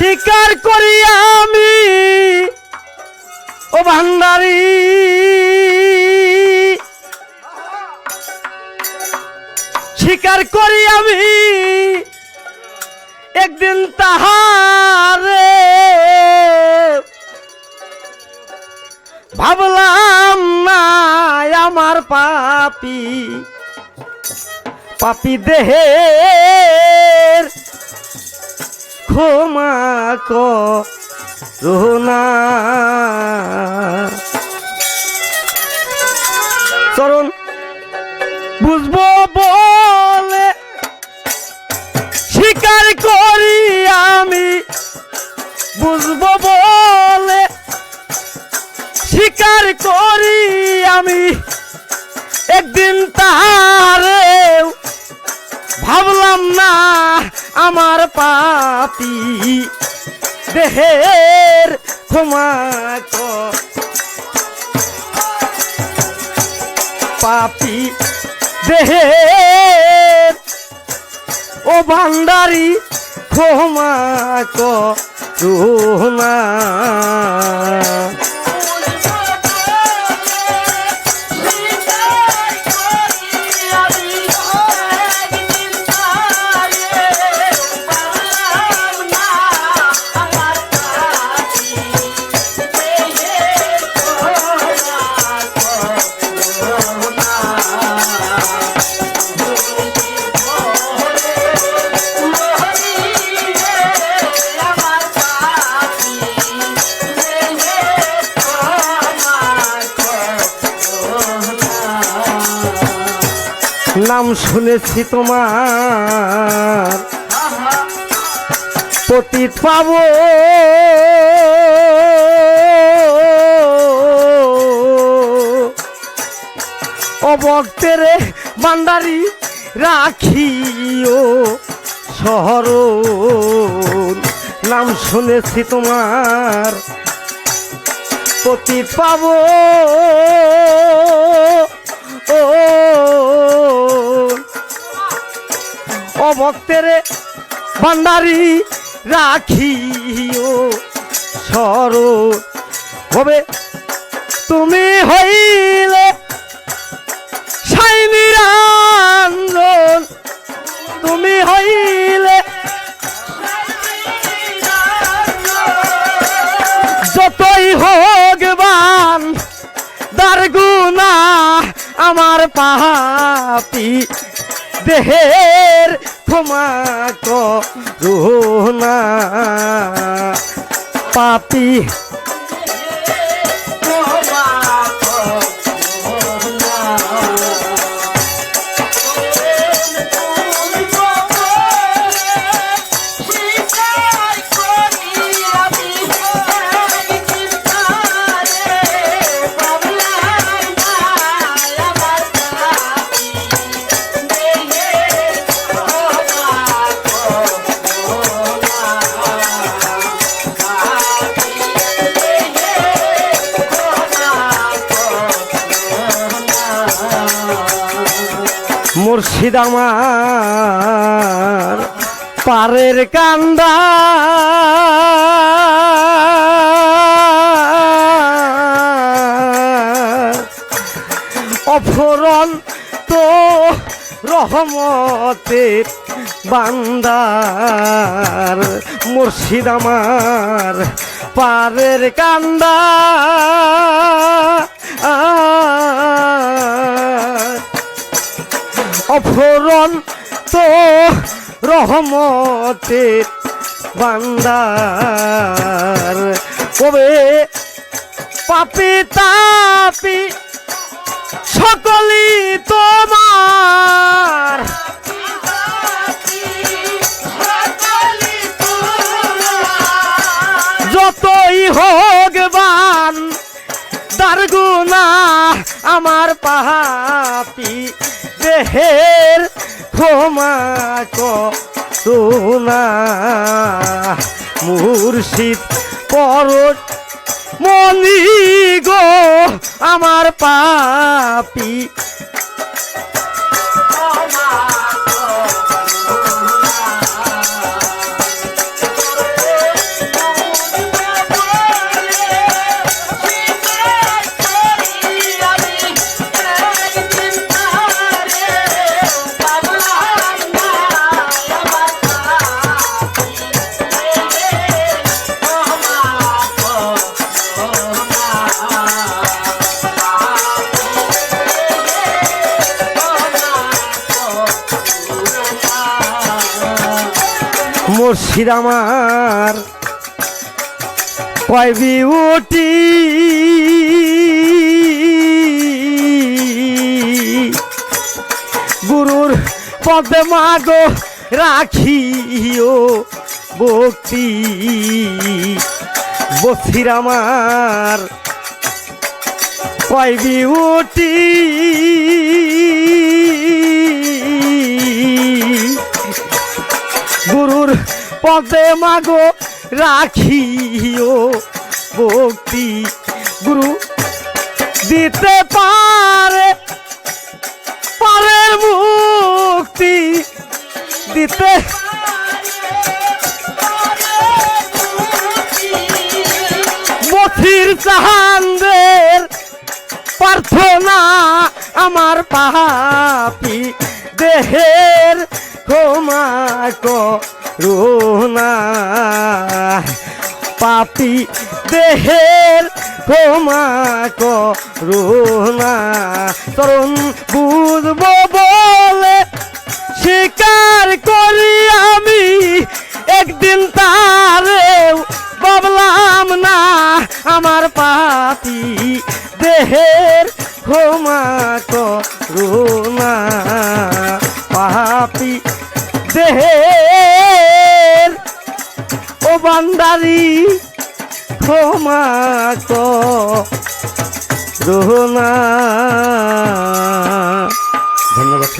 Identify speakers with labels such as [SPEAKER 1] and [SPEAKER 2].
[SPEAKER 1] স্বীকার করি আমি, ও ভান্ডারি। স্বীকার করি আমি, একদিন তাহারে ভাবলাম না, আমার পাপি পাপি দেহের ক্ষমা করুণা চরণ, বুঝব বলে, স্বীকার করি আমি, বুঝব বলে, স্বীকার করি আমি, একদিন তাহারে ভাবলাম না আমার পাপি দেহের ক্ষমা পাপি দেহের ও ভান্ডারি ক্ষমা করুণা শুনেছি তোমার। পতিত পাব। অবক্তের বান্ডারি রাখিও শহর নাম শুনেছি তোমার। পতিত পাব। ও ও ভক্তের ভান্ডারি রাখিও সর হবে তুমি হইলে তুমি হইলে যতই হোক বান দারগুনা আমার পাপি দেহের ক্ষমা করুণা পাপি মুর্শিদ আমার পারের কান্দা। অফরন তো রহমতের বান্দার মুর্শিদ আমার পারের কান্দা। অফরন তো রহমতের বান্দার। কবে পাপি তাপি সকলি তোমার। যতই হোক বান দারগুনা আমার পাপি। দেহের ক্ষমা করুণা মুর্শিদ পরট মনি গো আমার পাপি। বসির আমার। কয় বিউটি। গুরুর পদে মাগো রাখিও ভক্তি। বসির আমার। কয় বিউটি। গুরুর পদে মাগো রাখিও ভক্তি, গুরু দিতে পারে পারে মুক্তি দিতে। মথির চাহানদের প্রার্থনা আমার পাপি দেহের ক্ষমা করুণা পাপি দেহের ক্ষমা করুণা তরুণ বুঝব বলে স্বীকার করি আমি। একদিন তারেও বাবলাম না, আমার পাপি দেহের ক্ষমা করুণা পাপি দেহের বান্দারি ক্ষমা করুণা ধন্যবাদ